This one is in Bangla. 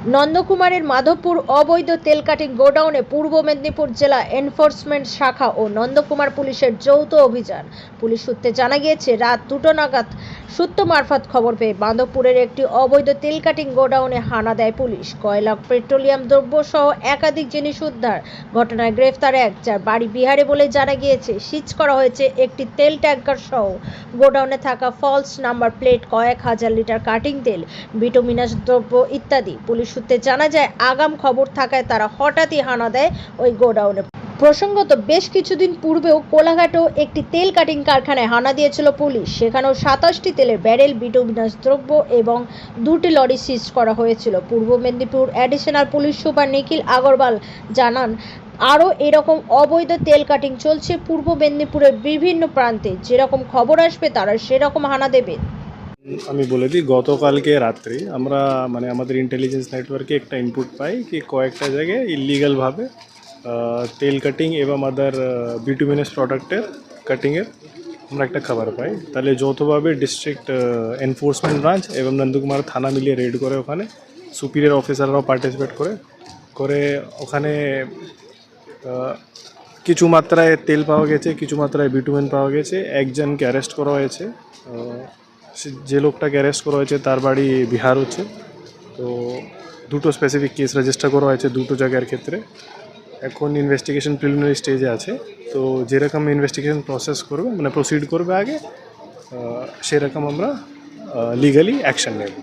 নন্দকুমারের মাধবপুর অবৈধ তেল কাটিং গোডাউনে পূর্ব মেদিনীপুর জেলা এনফোর্সমেন্ট শাখা ও নন্দকুমার পুলিশের যৌথ অভিযান। পুলিশ সূত্রে জানা গিয়েছে, রাত দুটো নাগাদ সূত্র মারফত খবর পেয়ে মাধবপুরের একটি অবৈধ তেল কাটিং গোডাউনে হানা দেয় পুলিশ। কয়লা, পেট্রোলিয়াম দ্রব্য সহ একাধিক জিনিস উদ্ধার। ঘটনায় গ্রেফতার এক, যার বাড়ি বিহারে বলে জানা গিয়েছে, সিজ করা হয়েছে একটি তেল ট্যাঙ্কার সহ। গোডাউনে থাকা ফলস নাম্বার প্লেট, কয়েক হাজার লিটার কাটিং তেল বিটুমিনাস দ্রব্য ইত্যাদি। পুলিশ সূত্রে জানা যায়, আগাম খবর থাকায় তারা হঠাৎই হানা দেয় ওই গোডাউনে। প্রসঙ্গত, বেশ কিছুদিন পূর্বেও কোলাঘাটেও একটি তেল কাটিং কারখানায় হানা দিয়েছিল পুলিশ। সেখানেও সাতাশটি তেলের ব্যারেল বিটুমিনাস দ্রব্য এবং দুটি লরি সিজ করা হয়েছিল। Purba Medinipur additional police super Nikhil Agarwal জানান, আরও এরকম অবৈধ তেল কাটিং চলছে পূর্ব মেদিনীপুরের বিভিন্ন প্রান্তে। যেরকম খবর আসবে, তারা সেরকম হানা দেবে। আমি বলে দিই, গতকালকে রাত্রি আমরা মানে আমাদের ইন্টেলিজেন্স নেটওয়ার্কে একটা ইনপুট পাই কি কয়েকটা জায়গায় ইলিগালভাবে তেল কাটিং এবং আদার বিটুমিনাস প্রোডাক্টের কাটিংয়ের আমরা একটা খাবার পাই। তাহলে যৌথভাবে ডিস্ট্রিক্ট এনফোর্সমেন্ট ব্রাঞ্চ এবং নন্দকুমার থানা মিলিয়ে রেড করে ওখানে সুপিরিয়র অফিসাররাও পার্টিসিপেট করে করে ওখানে কিছু মাত্রায় তেল পাওয়া গেছে, কিছু মাত্রায় বিটুমেন পাওয়া গেছে, একজনকে অ্যারেস্ট করা হয়েছে যে লোকটাকে অ্যারেস্ট করা হয়েছে, তার বাড়ি বিহার হচ্ছে। তো দুটো স্পেসিফিক কেস রেজিস্টার করা হয়েছে দুটো জায়গার ক্ষেত্রে। এখন ইনভেস্টিগেশন প্রিলিমিনারি স্টেজে আছে। তো যেরকম ইনভেস্টিগেশন প্রসেস করবে মানে প্রসিড করবে আগে সেরকম আমরা লিগালি অ্যাকশন নেব।